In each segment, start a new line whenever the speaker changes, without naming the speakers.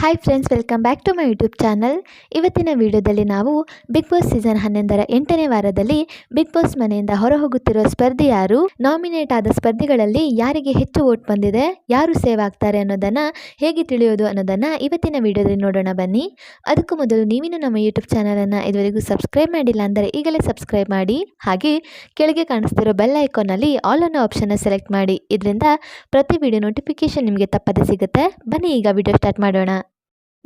Hi friends welcome back to my YouTube channel ಇವತ್ತಿನ ವಿಡಿಯೋದಲ್ಲಿ ನಾವು ಬಿಗ್ ಬಾಸ್ ಸೀಸನ್ ಹನ್ನೊಂದರ ಎಂಟನೇ ವಾರದಲ್ಲಿ ಬಿಗ್ ಬಾಸ್ ಮನೆಯಿಂದ ಹೊರಹೋಗುತ್ತಿರುವ ಸ್ಪರ್ಧಿ ಯಾರು? ನಾಮಿನೇಟ್ ಆದ ಸ್ಪರ್ಧಿಗಳಲ್ಲಿ ಯಾರಿಗೆ ಹೆಚ್ಚು ವೋಟ್ ಬಂದಿದೆ? ಯಾರು ಸೇವ್ ಆಗ್ತಾರೆ ಅನ್ನೋದನ್ನು ಹೇಗೆ ತಿಳಿಯೋದು ಅನ್ನೋದನ್ನು ಇವತ್ತಿನ ವಿಡಿಯೋದಲ್ಲಿ ನೋಡೋಣ ಬನ್ನಿ. ಅದಕ್ಕೂ ಮೊದಲು ನೀವಿನ್ನೂ ನಮ್ಮ ಯೂಟ್ಯೂಬ್ ಚಾನಲನ್ನು ಇದುವರೆಗೂ ಸಬ್ಸ್ಕ್ರೈಬ್ ಮಾಡಿಲ್ಲ ಅಂದರೆ ಈಗಲೇ ಸಬ್ಸ್ಕ್ರೈಬ್ ಮಾಡಿ. ಹಾಗೆ ಕೆಳಗೆ ಕಾಣಿಸ್ತಿರೋ ಬೆಲ್ ಐಕಾನಲ್ಲಿ ಆಲ್ ಅನ್ನೋ ಆಪ್ಷನ್ನ ಸೆಲೆಕ್ಟ್ ಮಾಡಿ. ಇದರಿಂದ ಪ್ರತಿ ವಿಡಿಯೋ ನೋಟಿಫಿಕೇಶನ್ ನಿಮಗೆ ತಪ್ಪದೆ ಸಿಗುತ್ತೆ. ಬನ್ನಿ ಈಗ ವಿಡಿಯೋ ಸ್ಟಾರ್ಟ್ ಮಾಡೋಣ.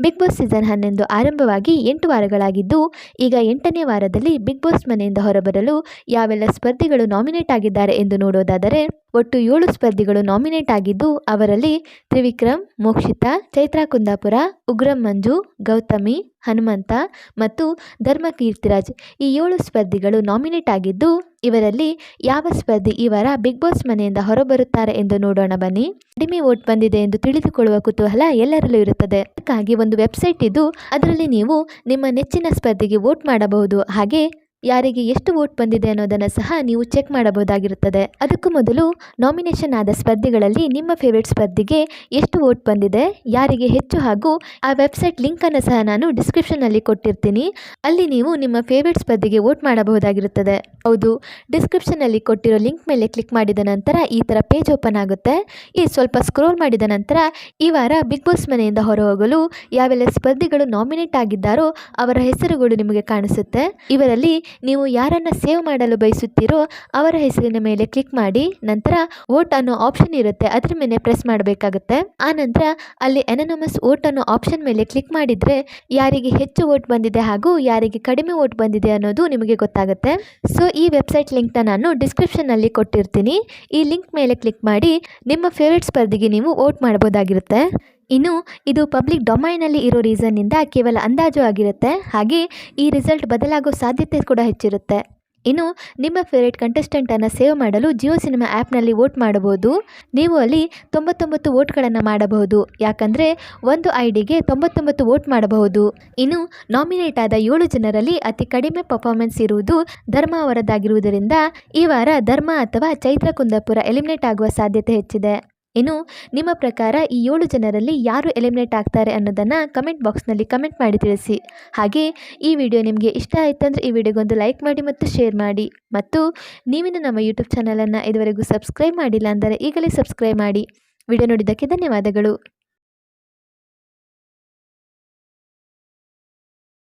ಬಿಗ್ ಬಾಸ್ ಸೀಸನ್ ಹನ್ನೊಂದು ಆರಂಭವಾಗಿ ಎಂಟು ವಾರಗಳಾಗಿದ್ದು, ಈಗ ಎಂಟನೇ ವಾರದಲ್ಲಿ ಬಿಗ್ ಬಾಸ್ ಮನೆಯಿಂದ ಹೊರಬರಲು ಯಾವೆಲ್ಲ ಸ್ಪರ್ಧಿಗಳು ನಾಮಿನೇಟ್ ಆಗಿದ್ದಾರೆ ಎಂದು ನೋಡೋದಾದರೆ, ಒಟ್ಟು ಏಳು ಸ್ಪರ್ಧಿಗಳು ನಾಮಿನೇಟ್ ಆಗಿದ್ದು, ಅವರಲ್ಲಿ ತ್ರಿವಿಕ್ರಮ್, ಮೋಕ್ಷಿತಾ, ಚೈತ್ರಾ ಕುಂದಾಪುರ, ಉಗ್ರಂ ಮಂಜು, ಗೌತಮಿ, ಹನುಮಂತ ಮತ್ತು ಧರ್ಮ ಕೀರ್ತಿರಾಜ್ ಈ ಏಳು ಸ್ಪರ್ಧಿಗಳು ನಾಮಿನೇಟ್ ಆಗಿದ್ದು ಇವರಲ್ಲಿ ಯಾವ ಸ್ಪರ್ಧಿ ಇವರ ವಾರ ಬಿಗ್ ಬಾಸ್ ಮನೆಯಿಂದ ಹೊರಬರುತ್ತಾರೆ ಎಂದು ನೋಡೋಣ ಬನ್ನಿ. ಕಡಿಮೆ ವೋಟ್ ಬಂದಿದೆ ಎಂದು ತಿಳಿದುಕೊಳ್ಳುವ ಕುತೂಹಲ ಎಲ್ಲರಲ್ಲೂ ಇರುತ್ತದೆ. ಅದಕ್ಕಾಗಿ ಒಂದು ವೆಬ್ಸೈಟ್ ಇದ್ದು, ಅದರಲ್ಲಿ ನೀವು ನಿಮ್ಮ ನೆಚ್ಚಿನ ಸ್ಪರ್ಧಿಗೆ ವೋಟ್ ಮಾಡಬಹುದು. ಹಾಗೆ ಯಾರಿಗೆ ಎಷ್ಟು ವೋಟ್ ಬಂದಿದೆ ಅನ್ನೋದನ್ನು ಸಹ ನೀವು ಚೆಕ್ ಮಾಡಬಹುದಾಗಿರುತ್ತದೆ. ಅದಕ್ಕೂ ಮೊದಲು ನಾಮಿನೇಷನ್ ಆದ ಸ್ಪರ್ಧಿಗಳಲ್ಲಿ ನಿಮ್ಮ ಫೇವ್ರೆಟ್ ಸ್ಪರ್ಧಿಗೆ ಎಷ್ಟು ವೋಟ್ ಬಂದಿದೆ, ಯಾರಿಗೆ ಹೆಚ್ಚು ಹಾಗೂ ಆ ವೆಬ್ಸೈಟ್ ಲಿಂಕನ್ನು ಸಹ ನಾನು ಡಿಸ್ಕ್ರಿಪ್ಷನ್ನಲ್ಲಿ ಕೊಟ್ಟಿರ್ತೀನಿ. ಅಲ್ಲಿ ನೀವು ನಿಮ್ಮ ಫೇವ್ರೇಟ್ ಸ್ಪರ್ಧಿಗೆ ವೋಟ್ ಮಾಡಬಹುದಾಗಿರುತ್ತದೆ. ಹೌದು ಡಿಸ್ಕ್ರಿಪ್ಷನ್ನಲ್ಲಿ ಕೊಟ್ಟಿರೋ ಲಿಂಕ್ ಮೇಲೆ ಕ್ಲಿಕ್ ಮಾಡಿದ ನಂತರ ಈ ಥರ ಪೇಜ್ ಓಪನ್ ಆಗುತ್ತೆ. ಈ ಸ್ವಲ್ಪ ಸ್ಕ್ರೋಲ್ ಮಾಡಿದ ನಂತರ ಈ ವಾರ ಬಿಗ್ ಬಾಸ್ ಮನೆಯಿಂದ ಹೊರಹೋಗಲು ಯಾವೆಲ್ಲ ಸ್ಪರ್ಧಿಗಳು ನಾಮಿನೇಟ್ ಆಗಿದ್ದಾರೋ ಅವರ ಹೆಸರುಗಳು ನಿಮಗೆ ಕಾಣಿಸುತ್ತೆ. ಇವರಲ್ಲಿ ನೀವು ಯಾರನ್ನ ಸೇವ್ ಮಾಡಲು ಬಯಸುತ್ತೀರೋ ಅವರ ಹೆಸರಿನ ಮೇಲೆ ಕ್ಲಿಕ್ ಮಾಡಿ, ನಂತರ ವೋಟ್ ಅನ್ನೋ ಆಪ್ಷನ್ ಇರುತ್ತೆ, ಅದರ ಮೇಲೆ ಪ್ರೆಸ್ ಮಾಡಬೇಕಾಗುತ್ತೆ. ಆ ನಂತರ ಅಲ್ಲಿ ಎನನಮಸ್ ವೋಟ್ ಅನ್ನೋ ಆಪ್ಷನ್ ಮೇಲೆ ಕ್ಲಿಕ್ ಮಾಡಿದ್ರೆ ಯಾರಿಗೆ ಹೆಚ್ಚು ವೋಟ್ ಬಂದಿದೆ ಹಾಗೂ ಯಾರಿಗೆ ಕಡಿಮೆ ವೋಟ್ ಬಂದಿದೆ ಅನ್ನೋದು ನಿಮಗೆ ಗೊತ್ತಾಗುತ್ತೆ. ಸೊ ಈ ವೆಬ್ಸೈಟ್ ಲಿಂಕ್ನ ನಾನು ಡಿಸ್ಕ್ರಿಪ್ಷನ್ನಲ್ಲಿ ಕೊಟ್ಟಿರ್ತೀನಿ. ಈ ಲಿಂಕ್ ಮೇಲೆ ಕ್ಲಿಕ್ ಮಾಡಿ, ನಿಮ್ಮ ಫೇವ್ರೆಟ್ ಸ್ಪರ್ಧಿಗೆ ನೀವು ವೋಟ್ ಮಾಡಬಹುದಾಗಿರುತ್ತೆ ಇನ್ನು ಇದು ಪಬ್ಲಿಕ್ ಡೊಮೈನಲ್ಲಿ ಇರೋ ರೀಸನ್ನಿಂದ ಕೇವಲ ಅಂದಾಜು ಆಗಿರುತ್ತೆ. ಹಾಗೆ ಈ ರಿಸಲ್ಟ್ ಬದಲಾಗೋ ಸಾಧ್ಯತೆ ಕೂಡ ಹೆಚ್ಚಿರುತ್ತೆ. ಇನ್ನು ನಿಮ್ಮ ಫೇವ್ರೇಟ್ ಕಂಟೆಸ್ಟೆಂಟನ್ನು ಸೇವ್ ಮಾಡಲು ಜಿಯೋ ಸಿನಿಮಾ ಆ್ಯಪ್ನಲ್ಲಿ ವೋಟ್ ಮಾಡಬಹುದು. ನೀವು ಅಲ್ಲಿ ತೊಂಬತ್ತೊಂಬತ್ತು ವೋಟ್ಗಳನ್ನು ಮಾಡಬಹುದು. ಯಾಕಂದರೆ ಒಂದು ಐ ಡಿಗೆ ತೊಂಬತ್ತೊಂಬತ್ತು ವೋಟ್ ಮಾಡಬಹುದು. ಇನ್ನು ನಾಮಿನೇಟ್ ಆದ ಏಳು ಜನರಲ್ಲಿ ಅತಿ ಕಡಿಮೆ ಪರ್ಫಾರ್ಮೆನ್ಸ್ ಇರುವುದು ಧರ್ಮ ಅವರದ್ದಾಗಿರುವುದರಿಂದ ಈ ವಾರ ಧರ್ಮ ಅಥವಾ ಚೈತ್ರ ಕುಂದಾಪುರ ಎಲಿಮಿನೇಟ್ ಆಗುವ ಸಾಧ್ಯತೆ ಹೆಚ್ಚಿದೆ. ಇನ್ನು ನಿಮ್ಮ ಪ್ರಕಾರ ಈ ಏಳು ಜನರಲ್ಲಿ ಯಾರು ಎಲಿಮಿನೇಟ್ ಆಗ್ತಾರೆ ಅನ್ನೋದನ್ನು ಕಮೆಂಟ್ ಬಾಕ್ಸ್ನಲ್ಲಿ ಕಮೆಂಟ್ ಮಾಡಿ ತಿಳಿಸಿ. ಹಾಗೆ ಈ ವಿಡಿಯೋ ನಿಮಗೆ ಇಷ್ಟ ಆಯಿತಂದರೆ ಈ ವಿಡಿಯೋಗೊಂದು ಲೈಕ್ ಮಾಡಿ ಮತ್ತು ಶೇರ್ ಮಾಡಿ. ಮತ್ತು ನೀವಿನ ನಮ್ಮ ಯೂಟ್ಯೂಬ್ ಚಾನಲನ್ನು ಇದುವರೆಗೂ ಸಬ್ಸ್ಕ್ರೈಬ್ ಮಾಡಿಲ್ಲ ಅಂದರೆ ಈಗಲೇ ಸಬ್ಸ್ಕ್ರೈಬ್ ಮಾಡಿ. ವಿಡಿಯೋ ನೋಡಿದ್ದಕ್ಕೆ ಧನ್ಯವಾದಗಳು.